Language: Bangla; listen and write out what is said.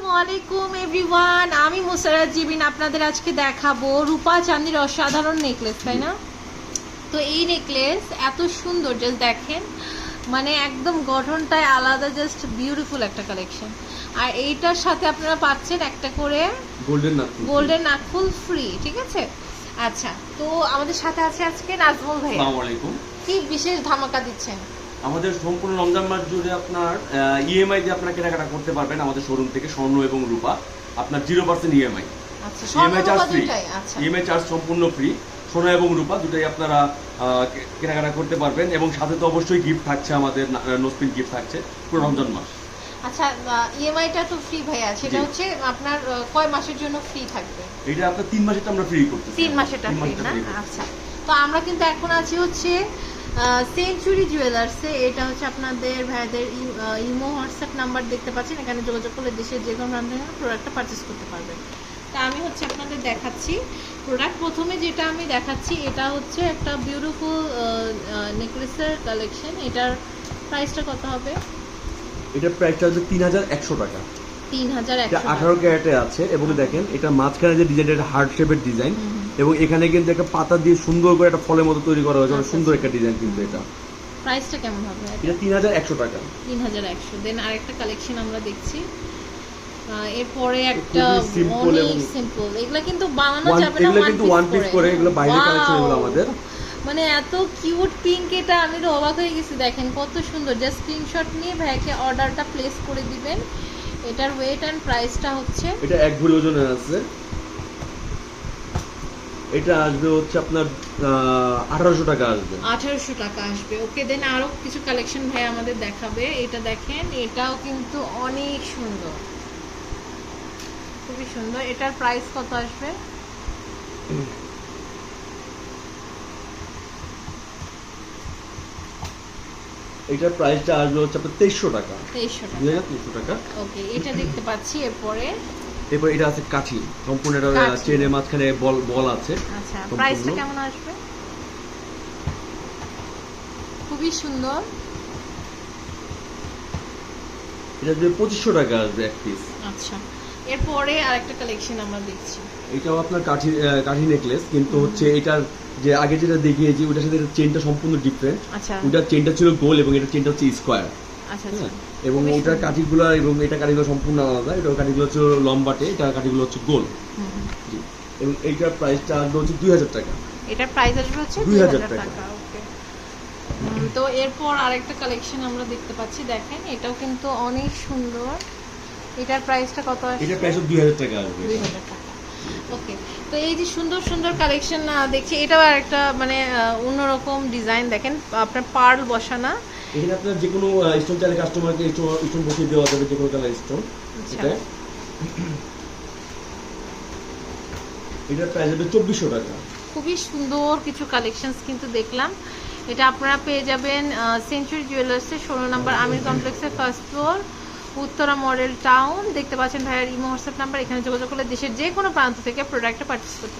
আসসালামু আলাইকুম এভরিওয়ান আমি মুসারাত জিবিন আপনাদের আজকে দেখাবো রূপা চাঁদির অসাধারণ নেকলেস তাই না? তো এই নেকলেস এত সুন্দর জাস্ট দেখেন। মানে একদম গঠনটাই আলাদা জাস্ট বিউটিফুল একটা কালেকশন আর এইটার সাথে আপনারা পাচ্ছেন একটা করে গোল্ডেন নাকফুল ফ্রি ঠিক আছে? আচ্ছা তো আমাদের সাথে আছে আজকে নাজমুল ভাই আসসালামু আলাইকুম। কি বিশেষ ধামাকা দিচ্ছেন? আমাদের সম্পূর্ণ রমজান মাস জুড়ে আপনার ইএমআই দিয়ে আপনারা কেনাকাটা করতে পারবেন আমাদের শোরুম থেকে স্বর্ণ এবং রূপা। আপনার জিরো পার্সেন্ট ইএমআই আচ্ছা EMI charge free EMI charge সম্পূর্ণ ফ্রি সোনা এবং রূপা দুটাই আপনারা কেনাকাটা করতে পারবেন এবং সাথে তো অবশ্যই গিফট থাকছে আমাদের নোসপিন গিফট থাকছে পুরো রমজান মাস। আচ্ছা ইএমআইটা তো ফ্রি ভাইয়া সেটা হচ্ছে আপনার কয় মাসের জন্য ফ্রি থাকবে? এটা আপনার তিন মাসের আমরা ফ্রি করতেছি। তিন মাসেরটা ফ্রি না? আচ্ছা। তো আমরা কিন্তু এখন আছি হচ্ছে সেঞ্চুরি জুয়েলার্সে এটা হচ্ছে আপনাদের ভাইদের ইমো হোয়াটসঅ্যাপ নাম্বার দেখতে পাচ্ছেন। এখানে যোগাযোগ করলে দেশের যে কোনো প্রান্ত প্রোডাক্টটা পারচেস করতে পারবেন। তা আমি হচ্ছে আপনাদের দেখাচ্ছি প্রোডাক্ট প্রথমে যেটা আমি দেখাচ্ছি এটা হচ্ছে একটা বিউটিফুল নেকলেসের কালেকশন এটার প্রাইসটা কত হবে? এটার প্রাইসটা হচ্ছে তিন হাজার একশো টাকা। তিন হাজার এটা আঠারো ক্যারেটে আছে। এবং দেখেন এটা মাঝখানে যে ডিজাইন এটা হার্ট শেপের ডিজাইন এবং এখানে কিন্তু একটা পাতা দিয়ে সুন্দর করে একটা ফলের মতো তৈরি করা হয়েছে। অনেক সুন্দর। একটা ডিজাইন কিন্তু এটা। প্রাইসটা কেমন হবে? এটা তিন হাজার একশো টাকা। তিন হাজার একশো। দেন আরেকটা কালেকশন আমরা দেখছি। এরপরে একটা অনেক সিম্পল এগুলা কিন্তু বানানো যাবে না এগুলো কিন্তু one piece করে, এগুলো collection এগুলো আমাদের। মানে এত কিউট পিঙ্ক এটা আমি তো অবাক হয়ে গেছি। দেখেন কত সুন্দর। জাস্ট স্ক্রিনশট নিয়ে ভাইকে অর্ডারটা প্লেস করে দিবেন। এটার ওয়েট অ্যান্ড প্রাইসটা হচ্ছে এটা এক ভরি ওজনের আছে। এটা আসবে হচ্ছে আপনার আঠারোশো টাকা আসবে। আঠারোশো টাকা আসবে। ওকে দেন আরও কিছু কালেকশন ভাই আমাদের দেখাবে। এটা দেখেন এটাও কিন্তু অনেক সুন্দর। খুবই সুন্দর। এটার প্রাইস কত আসবে? এটার প্রাইসটা আসবে হচ্ছে আপনার তেইশশো টাকা। তেইশশো টাকা। তেইশশো টাকা। ওকে এটা দেখতে পাচ্ছি। এরপরে এরপর এটা আছে কাঠি। সম্পূর্ণ এটা। চেনের মাঝখানে বল বল আছে। আচ্ছা প্রাইসটা কেমন আসবে? খুবই সুন্দর। এটা আসবে পঁচিশশো টাকা আসবে এক পিস আচ্ছা এরপরে আরেকটা কালেকশন আমরা দেখছি। এটাও আপনার কাঠি কাঠি নেকলেস কিন্তু হচ্ছে এটার যে আগে যেটা দেখিয়েছি ওটার সাথে চেনটা সম্পূর্ণ ডিফারেন্ট আচ্ছা। ওটার চেনটা ছিল গোল এবং এটা চেনটা হচ্ছে স্কোয়ার এবং ওটার কাঠিগুলো এবং এটা কাঠিগুলো সম্পূর্ণ আলাদা। এটা কাঠিগুলো হচ্ছে লম্বাটে এটা কাঠিগুলো হচ্ছে গোল। এবং এইটার প্রাইসটা আসবে হচ্ছে দুই হাজার টাকা। এটার প্রাইস আসবে হচ্ছে দুই হাজার টাকা। তো এরপর আরেকটা কালেকশন আমরা দেখতে পাচ্ছি দেখেন এটাও কিন্তু অনেক সুন্দর। এটার প্রাইসটা কত এটার প্রাইস দুই হাজার টাকা আসবে। টাকা ওকে। তো এই যে সুন্দর সুন্দর কালেকশন দেখছি এটাও একটা মানে অন্যরকম ডিজাইন। দেখেন আপনার পার্ল বসানা এখানে আপনার যে কোনো স্টোন চাইলে কাস্টমারকে স্টোন বসিয়ে দেওয়া যাবে যে কোনো কালার স্টোন আচ্ছা। এটা এটার প্রাইস হবে চব্বিশশো টাকা। খুবই সুন্দর কিছু কালেকশনস কিন্তু দেখলাম। এটা আপনারা পেয়ে যাবেন সেঞ্চুরি জুয়েলার্সের ষোলো নম্বর আমির কমপ্লেক্সের first floor Uttara model town দেখতে পাচ্ছেন ভাইয়ের ইমো হোয়াটসঅ্যাপ নাম্বার এখানে যোগাযোগ করলে দেশের যে কোনো প্রান্ত থেকে প্রোডাক্টটা পারচেস করতে